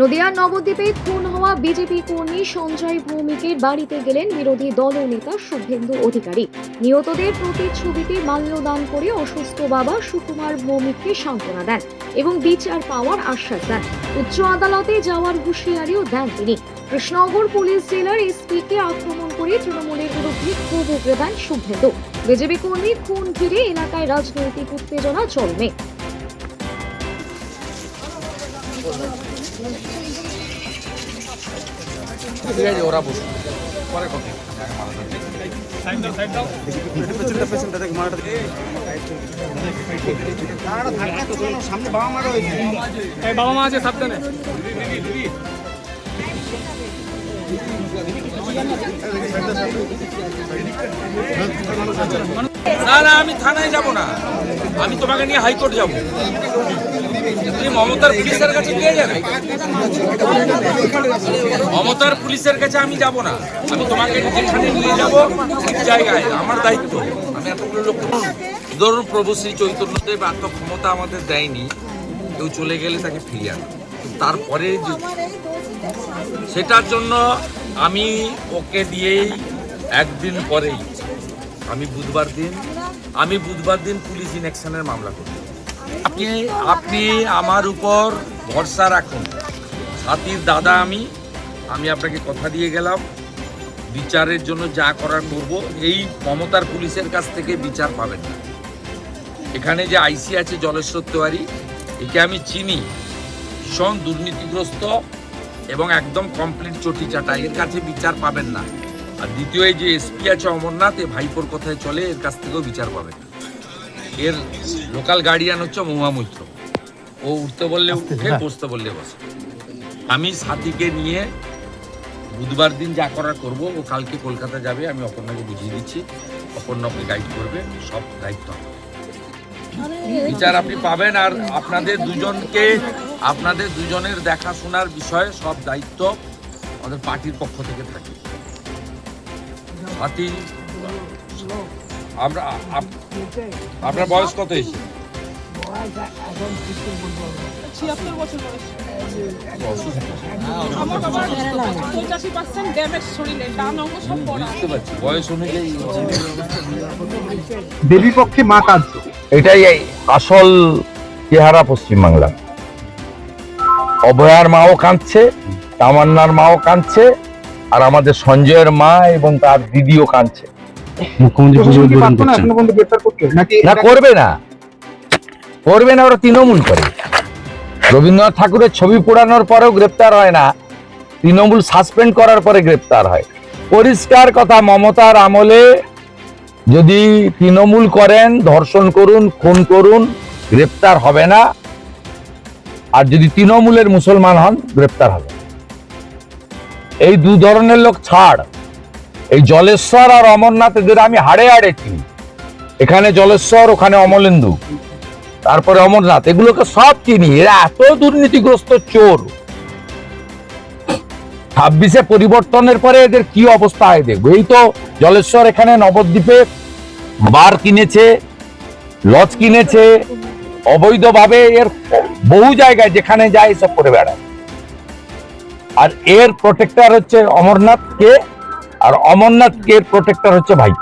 নদিয়ার নবদ্বীপে খুন হওয়া বিজেপি কর্মী সঞ্জয় ভৌমিকের বাড়িতে গেলেন বিরোধী দলনেতা শুভেন্দু অধিকারী। নিহতদের প্রতিচ্ছবিতে মাল্যদান করে অসুস্থ বাবা সুকুমার ভৌমিককে সান্ত্বনা দেন এবং বিচার পাওয়ার আশ্বাস দেন। উচ্চ আদালতে যাওয়ার হুঁশিয়ারিও দেন তিনি। কৃষ্ণনগর পুলিশ জেলার এসপিকে আক্রমণ করে তৃণমূলের বিরুদ্ধে ক্ষোভ উগরে দেন শুভেন্দু। বিজেপি কর্মী খুন ঘিরে এলাকায় রাজনৈতিক উত্তেজনা চলবে ঠিক আছে বাবা মা আছে সাবধানে। না না, আমি থানায় যাব না। আমি তোমাকে নিয়ে হাইকোর্ট যাব। মমতার পুলিশের কাছে নিয়ে যাবে? মমতার পুলিশের কাছে আমি যাব না। আমি তোমাকে যেখানে নিয়ে যাব, ঠিক জায়গায়। আমার দায়িত্ব। আমি এতগুলো লোক ধরুন প্রভু শ্রী চৈতন্যদেব এত ক্ষমতা আমাদের দেয়নি, কেউ চলে গেলে তাকে ফিরিয়ে আনা তারপরে সেটার জন্য আমি ওকে দিয়েই একদিন পরেই আমি বুধবার দিন আমি বুধবার দিন পুলিশ ইনেকশনের মামলা করব আপনি আপনি আমার উপর ভরসা রাখুন। সাথীর দাদা আমি আমি আপনাকে কথা দিয়ে গেলাম। বিচারের জন্য যা করার করব, এই মমতার পুলিশের কাছ থেকে বিচার পাবেন না। এখানে যে আইসি আছে জলেশ্বর তেওয়ারি, একে আমি চিনি। ভীষণ দুর্নীতিগ্রস্ত এবং একদম কমপ্লিট চটি চাটা এর কাছে বিচার পাবেন না। আর দ্বিতীয় যে এসপি আছে অমরনাথ, এ ভাইপোর কথায় চলে, এর কাছ থেকেও বিচার পাবেন না। এর লোকাল গার্ডিয়ান হচ্ছে মহুয়া মৈত্র। ও উঠতে বললে উঠে বসতে বললে বসে। আমি সাথীকে নিয়ে বুধবার দিন যা করার করব ও কালকে কলকাতা যাবে আমি অপর্ণাকে বুঝিয়ে দিচ্ছি। অপর্ণাকে গাইড করবে সব দায়িত্ব বিচার আপনি পাবেন আর আপনাদের দুজনকে আপনাদের দুজনের দেখাশোনার বিষয়ে সব দায়িত্ব আমাদের পার্টির পক্ষ থেকে থাকে। হাতি আমরা আপনার বয়স কত এসে ছিয়াত্তর বছর বয়স। আমার বাবার পঁচাশি পার্সেন্ট। ড্যামেজ শরীরে ডান অঙ্গ সব পড়া। বয়স অনুযায়ী দেবী পক্ষে মা কাঁদছে এটাই আসল চেহারা পশ্চিমবাংলা অভয়ার মাও কাঁদছে তামান্নার মাও কাঁদছে আর আমাদের সঞ্জয়ের মা এবং তার দিদিও কাঁদছে। মুখ্যমন্ত্রী না করবে না। করবে না ওরা তৃণমূল করে। রবীন্দ্রনাথ ঠাকুরের ছবি পোড়ানোর পরেও গ্রেপ্তার হয় না। তৃণমূল সাসপেন্ড করার পরে গ্রেপ্তার হয়। পরিষ্কার কথা মমতার আমলে যদি তৃণমূল করেন ধর্ষণ করুন খুন করুন গ্রেপ্তার হবে না। আর যদি তৃণমূলের মুসলমান হন গ্রেপ্তার হবে এই দু ধরনের লোক ছাড়। এই জলেশ্বর আর অমরনাথ এদের আমি হাড়ে হাড়ে চিনি। এখানে জলেশ্বর, ওখানে অমলেন্দু, তারপরে অমরনাথ, এগুলোকে সব চিনি। এরা এত দুর্নীতিগ্রস্ত চোর। ছাব্বিশে পরিবর্তনের পরে এদের কি অবস্থা হয় দেখব। এই তো জলেশ্বর এখানে নবদ্বীপে বার কিনেছে, লজ কিনেছে, অবৈধভাবে এর বহু জায়গায় যেখানে যায় সব করে বেড়ায়। আর এর প্রোটেক্টর হচ্ছে অমরনাথ কে আর অমরনাথ কে প্রোটেক্টর হচ্ছে ভাই।